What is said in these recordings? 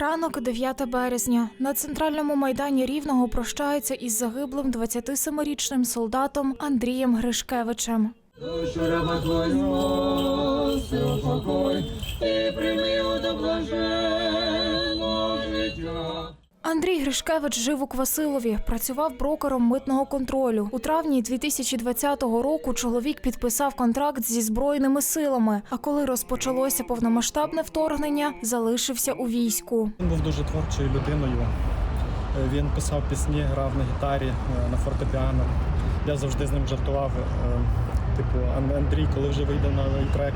Ранок 9 березня. На центральному майдані Рівного прощаються із загиблим 27-річним солдатом Андрієм Гришкевичем. Душу раба твого, покой, і прийми до життя. Андрій Гришкевич жив у Квасилові, працював брокером митного контролю. У травні 2020 року чоловік підписав контракт зі збройними силами. А коли розпочалося повномасштабне вторгнення, залишився у війську. Він був дуже творчою людиною. Е, Він писав пісні, грав на гітарі, е, на фортепіано. Я завжди з ним жартував. е, Типу, «Ан- Андрій, коли вже вийде новий трек,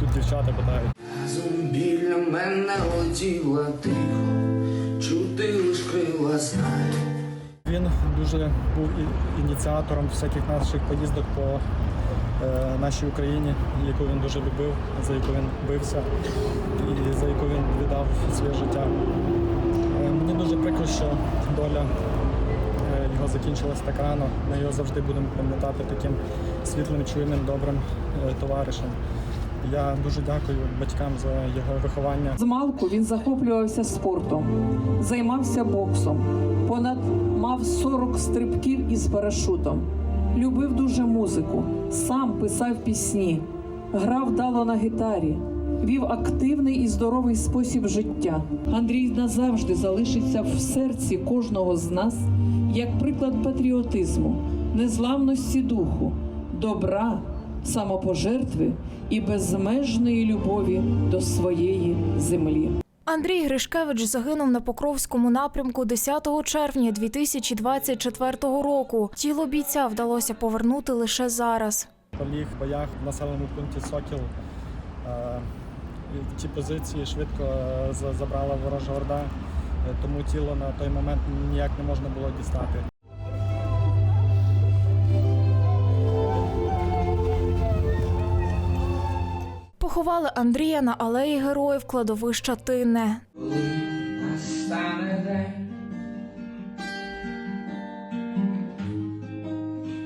тут дівчата питають. Разом біля мене летіла тихо, знаю. Він дуже був ініціатором всяких наших поїздок по е, нашій Україні, яку він дуже любив, за яку він бився і за яку він віддав своє життя. Е, мені дуже прикро, що доля е, його закінчилась так рано. Ми його завжди будемо пам'ятати таким світлим, чуйним, добрим товаришем. Я дуже дякую батькам за його виховання. Змалку він захоплювався спортом, займався боксом, понад мав 40 стрибків із парашутом. Любив дуже музику, сам писав пісні, грав дало на гітарі, вів активний і здоровий спосіб життя. Андрій назавжди залишиться в серці кожного з нас як приклад патріотизму, незламності духу, добра, самопожертви і безмежної любові до своєї землі. Андрій Гришкевич загинув на Покровському напрямку 10 червня 2024 року. Тіло бійця вдалося повернути лише зараз. поліг в боях в населеному пункті Сокіл. Е, Ті позиції швидко е, забрала ворожа орда, е, тому тіло на той момент ніяк не можна було дістати. Поховали Андрія на алеї героїв кладовища Тинне. Коли настане день,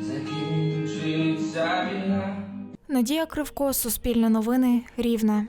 закінчиться війна. Надія Кривко, Суспільне новини, Рівне.